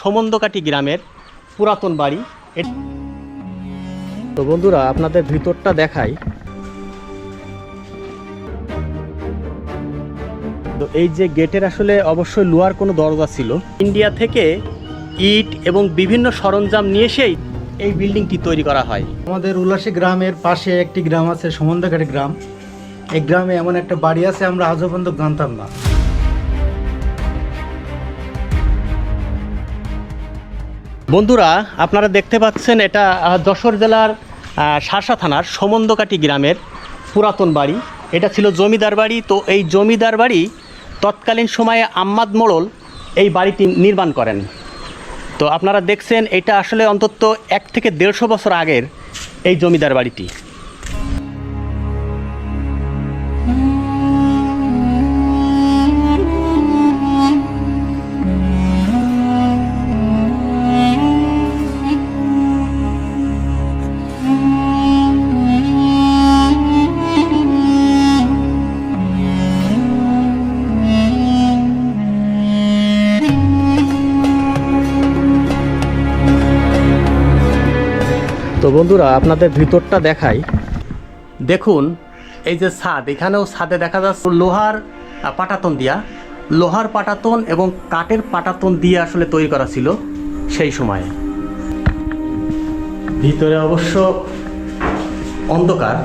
সমন্দকাটি গ্রামের পুরাতন বাড়ি। তো বন্ধুরা, আপনাদের ভিতরটা দেখাই। তো এই যে গেটের আসলে অবশ্যই লোহার কোনো দরজা ছিল। ইন্ডিয়া থেকে ইট এবং বিভিন্ন সরঞ্জাম নিয়ে এসেই এই বিল্ডিংটি তৈরি করা হয়। আমাদের উল্লাসী গ্রামের পাশে একটি গ্রাম আছে সমন্দাঘাটি গ্রাম। এই গ্রামে এমন একটা বাড়ি আছে, আমরা আজও পর্যন্ত জানতাম না। বন্ধুরা, আপনারা দেখতে পাচ্ছেন এটা যশোর জেলার সারসা থানার সমন্দকাটি গ্রামের পুরাতন বাড়ি। এটা ছিল জমিদার বাড়ি, তো এই জমিদার বাড়ি তৎকালীন সময়ে আম্মাদ মোড়ল এই বাড়িটি নির্মাণ করেন। তো আপনারা দেখছেন, এটা আসলে অন্তত এক থেকে দেড়শো বছর আগের এই জমিদার বাড়িটি। বন্ধুরা, আপনাদের ভিতরটা দেখাই। দেখুন, এই যে ছাদ, এখানেও ছাদে দেখা যাচ্ছে লোহার পাটাতন দিয়া। লোহার পাটাতন এবং কাঠের পাটাতন দিয়ে আসলে তৈরি করা ছিল সেই সময়ে। ভিতরে অবশ্য অন্ধকার,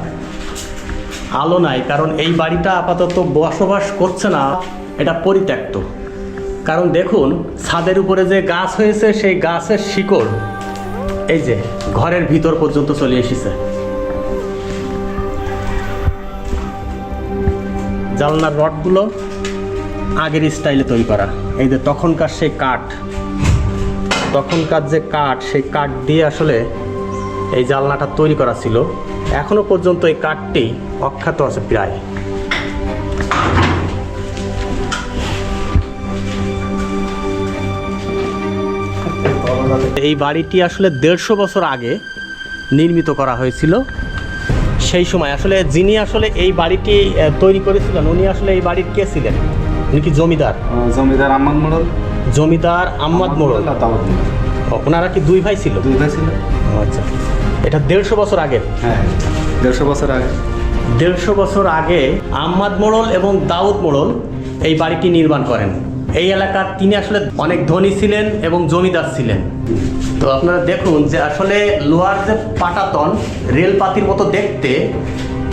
আলো নাই, কারণ এই বাড়িটা আপাতত বসবাস করছে না, এটা পরিত্যক্ত। কারণ দেখুন, ছাদের উপরে যে গাছ হয়েছে, সেই গাছের শিকড় এই যে, ঘরের ভিতর পর্যন্ত চলে এসেছে। জানলার রডগুলো আগের স্টাইলে তৈরি করা। এই যে তখনকার সেই কাঠ। তখনকার যে কাঠ, সেই কাঠ দিয়ে আসলে এই জানলাটা তৈরি করা ছিল। এখনও পর্যন্ত এই কাঠটি অখ্যাত আছে প্রায়। এই বাড়িটি আসলে দেড়শো বছর আগে নির্মিত করা হয়েছিল। সেই সময় আসলে যিনি আসলে এই বাড়িটি তৈরি করেছিলেন উনি আসলে এই বাড়ির কে ছিলেন? উনি কি জমিদার? জমিদার আহমদ মোড়ল। জমিদার আহমদ মোড়ল। ওনারা কি দুই ভাই ছিল? দুই ভাই ছিল। আচ্ছা। এটা দেড়শো বছর আগে? হ্যাঁ দেড়শো বছর আগে। দেড়শো বছর আগে আহমাদ মোড়ল এবং দাউদ মোড়ল এই বাড়িটি নির্মাণ করেন। এই এলাকার তিনি আসলে অনেক ধনী ছিলেন এবং জমিদার ছিলেন। তো আপনারা দেখুন যে আসলে লোহার যে পাটাতন রেলপাতির মতো দেখতে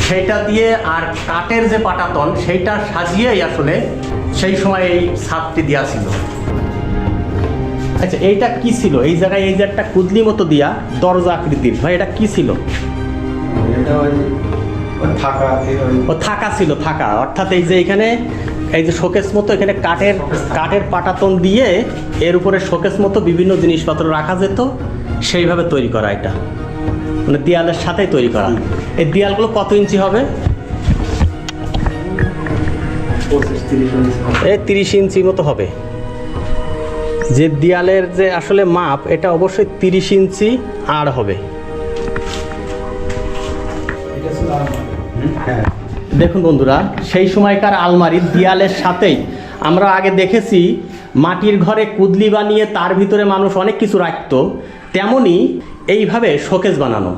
সেইটা দিয়ে আর কাঠের যে পাটাতন সেইটা সাজিয়েই আসলে সেই সময় এই ছাদটি দেওয়া ছিল। আচ্ছা এইটা কি ছিল? এই জায়গায় এই যে একটা কুদলি মতো দিয়া দরজা আকৃতির ভাই এটা কি ছিল? ও থাকা ছিল থাকা। অর্থাৎ এই যে এখানে এই যে শোকেস মতো এখানে কাঠের কাঠের পাটাতন দিয়ে এর উপরে শোকেস মতো বিভিন্ন জিনিসপত্র রাখা যেত সেইভাবে তৈরি করা এটা। মানে দেয়ালের সাথেই তৈরি করা। এই দেয়ালগুলো কত ইঞ্চি হবে? পঁচিশ তিরিশ ইঞ্চি এই তিরিশ ইঞ্চি মতো হবে। যে দেয়ালের যে আসলে মাপ এটা অবশ্যই তিরিশ ইঞ্চি আর হবে। হ্যাঁ। দেখুন বন্ধুরা, সেই সময়কার আলমারির দেয়ালের সাথেই আমরা আগে দেখেছি মাটির ঘরে কুদলি বানিয়ে তার ভিতরে মানুষ অনেক কিছু রাখতো, তেমনি এইভাবে শোকেস বানানো।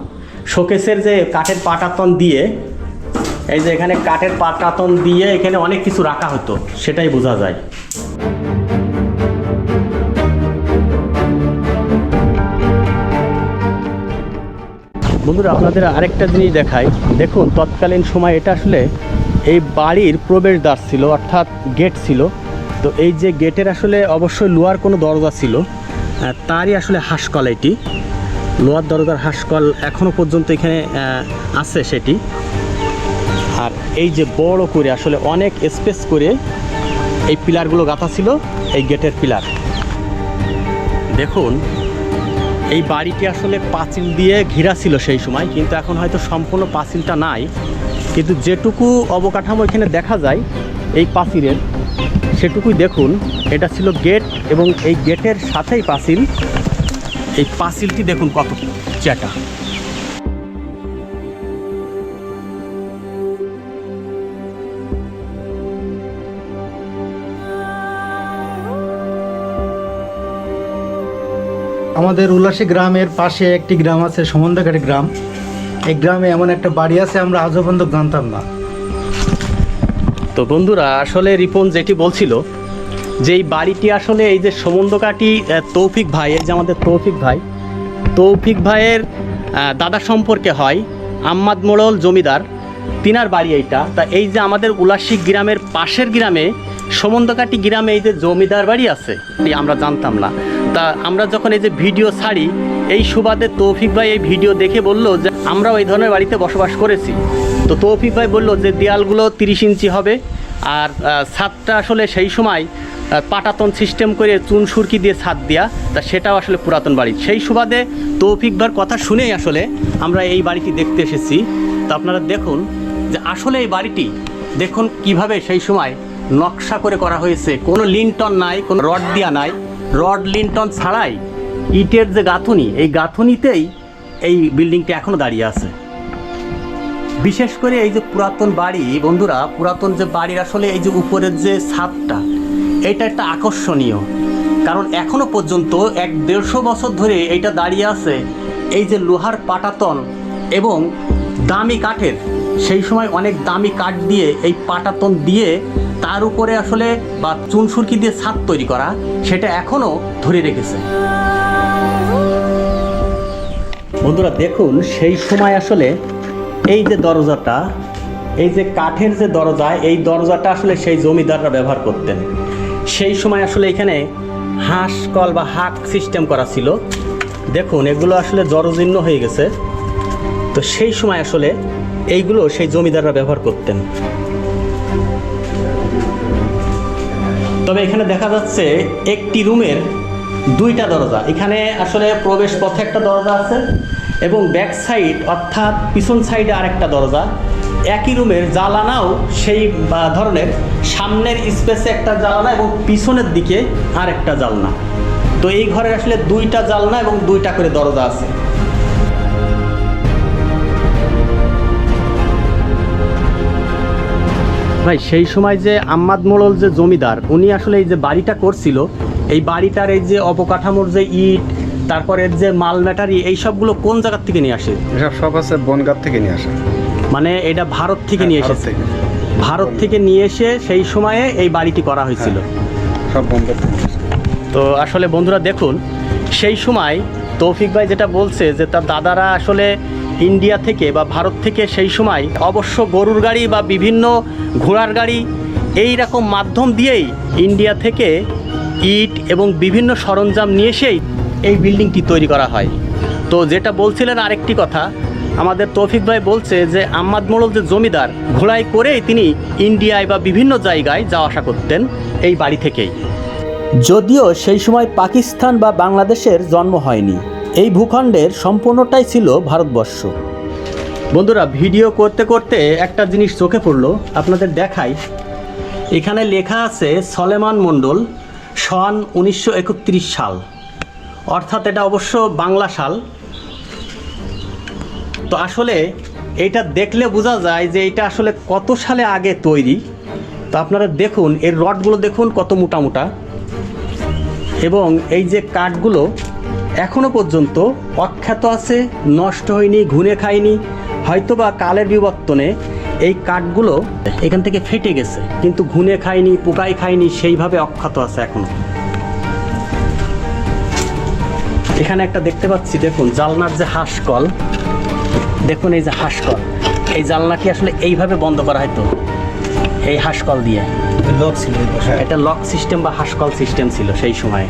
শোকেসের যে কাঠের পাটাতন দিয়ে, এই যে এখানে কাঠের পাটাতন দিয়ে এখানে অনেক কিছু রাখা হতো, সেটাই বোঝা যায়। বন্ধুরা, আপনাদের আরেকটা জিনিস দেখাই। দেখুন, তৎকালীন সময় এটা আসলে এই বাড়ির প্রবেশদ্বার ছিল, অর্থাৎ গেট ছিল। তো এই যে গেটের আসলে অবশ্যই লোহার কোনো দরজা ছিল। তারই আসলে হাসকল এটি। লোহার দরজার হাসকল এখনও পর্যন্ত এখানে আছে সেটি। আর এই যে বড় করে আসলে অনেক স্পেস করে এই পিলারগুলো গাঁথা ছিল, এই গেটের পিলার। দেখুন এই বাড়িটি আসলে পাঁচিল দিয়ে ঘেরা ছিল সেই সময়, কিন্তু এখন হয়তো সম্পূর্ণ পাঁচিলটা নাই। কিন্তু যেটুকু অবকাঠামো এখানে দেখা যায়, এই পাঁচিলের, সেটুকুই দেখুন। এটা ছিল গেট এবং এই গেটের সাথেই পাঁচিল। এই পাঁচিলটি দেখুন কত চ্যাটা। আমাদের উল্লাসী গ্রামের পাশে একটি গ্রাম আছে সমন্দাকারী গ্রাম। এই গ্রামে এমন একটা বাড়ি আছে, আমরা আজও পর্যন্ত জানতাম না। তো বন্ধুরা, আসলে রিপন যেটি বলছিল, যে এই বাড়িটি আসলে এই যে সমন্দকাটি তৌফিক ভাই, এই যে আমাদের তৌফিক ভাই, তৌফিক ভাইয়ের দাদা সম্পর্কে হয় আম্মাদ মোড়ল জমিদার। তিনার বাড়ি এইটা। তা এই যে আমাদের উলাসিক গ্রামের পাশের গ্রামে সমন্দকাটি গ্রামে এই যে জমিদার বাড়ি আছে আমরা জানতাম না। তা আমরা যখন এই যে ভিডিও ছাড়ি, এই সুবাদে তৌফিক ভাই এই ভিডিও দেখে বলল যে, আমরাও এই ধরনের বাড়িতে বসবাস করেছি। তো তৌফিক ভাই বলল যে, দেয়ালগুলো তিরিশ ইঞ্চি হবে আর ছাদটা আসলে সেই সময় পাটাতন সিস্টেম করে চুন সুরকি দিয়ে ছাদ দেয়া, তা সেটাও আসলে পুরাতন বাড়ি। সেই সুবাদে তৌফিক ভাইয়ের কথা শুনেই আসলে আমরা এই বাড়িটি দেখতে এসেছি। তো আপনারা দেখুন যে, আসলে এই বাড়িটি দেখুন কীভাবে সেই সময় নকশা করে করা হয়েছে। কোনো লিন্টন নাই, কোনো রড দিয়া নাই। রড লিন্টন ছাড়াই ইটের যে গাঁথুনি, এই গাঁথুনিতেই এই বিল্ডিংটি এখনও দাঁড়িয়ে আছে। বিশেষ করে এই যে পুরাতন বাড়ি, বন্ধুরা, পুরাতন যে বাড়ির আসলে এই যে উপরের যে ছাদটা, এটা একটা আকর্ষণীয়। কারণ এখনও পর্যন্ত এক দেড়শো বছর ধরে এইটা দাঁড়িয়ে আছে এই যে লোহার পাটাতন এবং দামি কাঠের সেই সময় অনেক দামি কাঠ দিয়ে এই পাটাতন দিয়ে তার উপরে আসলে বা চুন সুরকি দিয়ে ছাদ তৈরি করা, সেটা এখনও ধরে রেখেছে। বন্ধুরা দেখুন, সেই সময় আসলে এই যে দরজাটা, এই যে কাঠের যে দরজা, এই দরজাটা আসলে সেই জমিদাররা ব্যবহার করতেন। সেই সময় আসলে এখানে হাঁস কল বা হাক সিস্টেম করা ছিল। দেখুন, এগুলো আসলে জরজীর্ণ হয়ে গেছে। তো সেই সময় আসলে এইগুলো সেই জমিদাররা ব্যবহার করতেন। তবে এখানে দেখা যাচ্ছে একটি রুমের দুইটা দরজা। এখানে আসলে প্রবেশ পথে একটা দরজা আছে এবং ব্যাক সাইড অর্থাৎ পিছন সাইডে আরেকটা দরজা। একই রুমের জ্বালানাও সেই ধরনের সামনের স্পেসে একটা জ্বালানা এবং পিছনের দিকে আরেকটা জালনা তো এই ঘরে আসলে দুইটা জালনা এবং দুইটা করে দরজা আছে। ভাই সেই সময় যে আম্মাদ মোড়ল যে জমিদার উনি আসলে এই যে বাড়িটা করছিল এই বাড়িটার এই যে অবকাঠামোর যে ইট তারপরে যে মাল ম্যাটারি এই সবগুলো কোন জায়গার থেকে নিয়ে আসে? এসব সব আছে বনগাঁ থেকে নিয়ে আসে। মানে এটা ভারত থেকে নিয়ে হ্যাঁ, এসেছে। ভারত থেকে নিয়ে এসে সেই সময়ে এই বাড়িটি করা হয়েছিল। সব থেকে নিয়ে আসা। তো আসলে বন্ধুরা দেখুন সেই সময় তৌফিক ভাই যেটা বলছে যে তার দাদারা আসলে ইন্ডিয়া থেকে বা ভারত থেকে সেই সময় অবশ্য গরুর গাড়ি বা বিভিন্ন ঘোড়ার গাড়ি এই রকম মাধ্যম দিয়েই ইন্ডিয়া থেকে ইট এবং বিভিন্ন সরঞ্জাম নিয়ে এসেই এই বিল্ডিংটি তৈরি করা হয়। তো যেটা বলছিলেন আরেকটি কথা, আমাদের তৌফিক ভাই বলছে যে আম্মাদ মোড়ল যে জমিদার, ঘোড়ায় করেই তিনি ইন্ডিয়ায় বা বিভিন্ন জায়গায় যাওয়া আসা করতেন এই বাড়ি থেকেই। যদিও সেই সময় পাকিস্তান বা বাংলাদেশের জন্ম হয়নি। এই ভূখণ্ডের সম্পূর্ণটাই ছিল ভারতবর্ষ। বন্ধুরা, ভিডিও করতে করতে একটা জিনিস চোখে পড়ল, আপনাদের দেখাই। এখানে লেখা আছে সলেমান মণ্ডল, সন উনিশশো একত্রিশ সাল। অর্থাৎ এটা অবশ্য বাংলা সাল। তো আসলে এটা দেখলে বোঝা যায় যে এটা আসলে কত সালে আগে তৈরি। তো আপনারা দেখুন, এর রডগুলো দেখুন, কত মোটা মোটা। এবং এই যে কাঠগুলো এখনও পর্যন্ত অখ্যাত আছে, নষ্ট হয়নি ঘুনে খায়নি, হয়তোবা কালের বিবর্তনে এই কাঠগুলো এখান থেকে ফেটে গেছে, কিন্তু ঘুনে খায়নি পোকাই খায়নি, সেইভাবে অখ্যাত আছে এখনও। এখানে একটা দেখতে পাচ্ছি, দেখুন, জালনার যে হাঁসকল, দেখুন এই যে হাঁসকল, এই জালনাটি আসলে এইভাবে বন্ধ করা হয়তো এই হাঁসকল দিয়ে। লোক ছিল এটা লক সিস্টেম বা হাসকল সিস্টেম ছিল সেই সময়ে।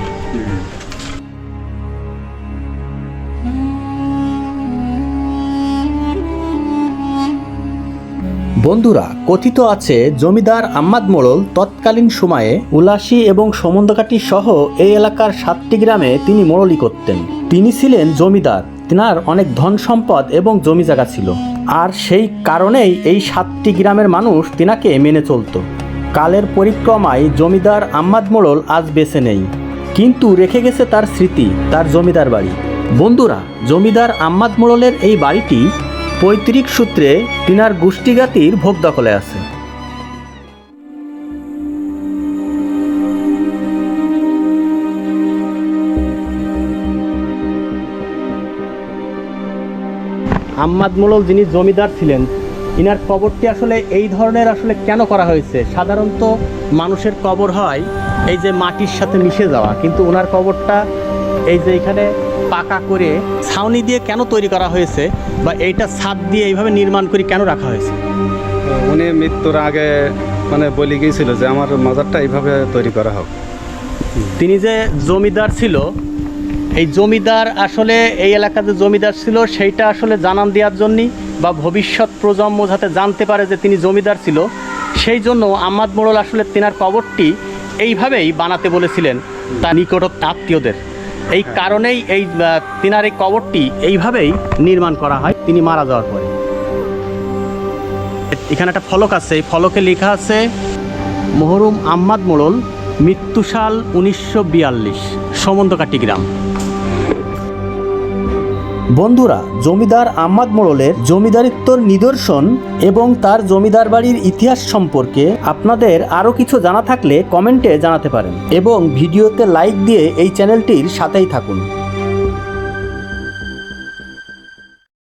বন্ধুরা কথিত আছে জমিদার আম্মাদ মোড়ল তৎকালীন সময়ে উলাসী এবং সমন্দকাটি সহ এই এলাকার সাতটি গ্রামে তিনি মোড়লি করতেন। তিনি ছিলেন জমিদার। তিনার অনেক ধন সম্পদ এবং জমি জায়গা ছিল। আর সেই কারণেই এই সাতটি গ্রামের মানুষ তিনাকে মেনে চলতো। কালের পরিক্রমায় জমিদার আম্মাদ মোড়ল আজ বেছে নেই। কিন্তু রেখে গেছে তার স্মৃতি, তার জমিদার বাড়ি। বন্ধুরা, জমিদার আম্মাদ মোড়লের এই বাড়িটি পৈতৃক সূত্রে তিনার গোষ্ঠীগাতির ভোগ দখলে আছে। আম্মাদ মোড়ল যিনি জমিদার ছিলেন ইনার কবরটি আসলে এই ধরনের আসলে কেন করা হয়েছে? সাধারণত মানুষের কবর হয় এই যে মাটির সাথে মিশে যাওয়া কিন্তু ওনার কবরটা এই যে এখানে পাকা করে ছাউনি দিয়ে কেন তৈরি করা হয়েছে বা এইটা ছাদ দিয়ে এইভাবে নির্মাণ করে কেন রাখা হয়েছে? উনি মৃত্যুর আগে মানে বলে গিয়েছিল যে আমার মাজারটা এইভাবে তৈরি করা হোক। তিনি যে জমিদার ছিল এই জমিদার আসলে এই এলাকাতে জমিদার ছিল সেইটা আসলে জানান দেওয়ার জন্যই বা ভবিষ্যৎ প্রজন্ম যাতে জানতে পারে যে তিনি জমিদার ছিল সেই জন্য আহমাদ মোড়ল আসলে তেনার কবরটি এইভাবেই বানাতে বলেছিলেন তার নিকট আত্মীয়দের। এই কারণেই এই তিনার এই কবরটি এইভাবেই নির্মাণ করা হয় তিনি মারা যাওয়ার পরে। এখানে একটা ফলক আছে এই ফলকে লেখা আছে মহরুম আহমাদ মোড়ল মৃত্যুসাল উনিশশো বিয়াল্লিশ সমন্দকাটি গ্রাম। বন্ধুরা, জমিদার আহমাদ মোড়লের জমিদারিত্বর নিদর্শন এবং তার জমিদার বাড়ির ইতিহাস সম্পর্কে আপনাদের আরও কিছু জানা থাকলে কমেন্টে জানাতে পারেন এবং ভিডিওতে লাইক দিয়ে এই চ্যানেলটির সাথেই থাকুন।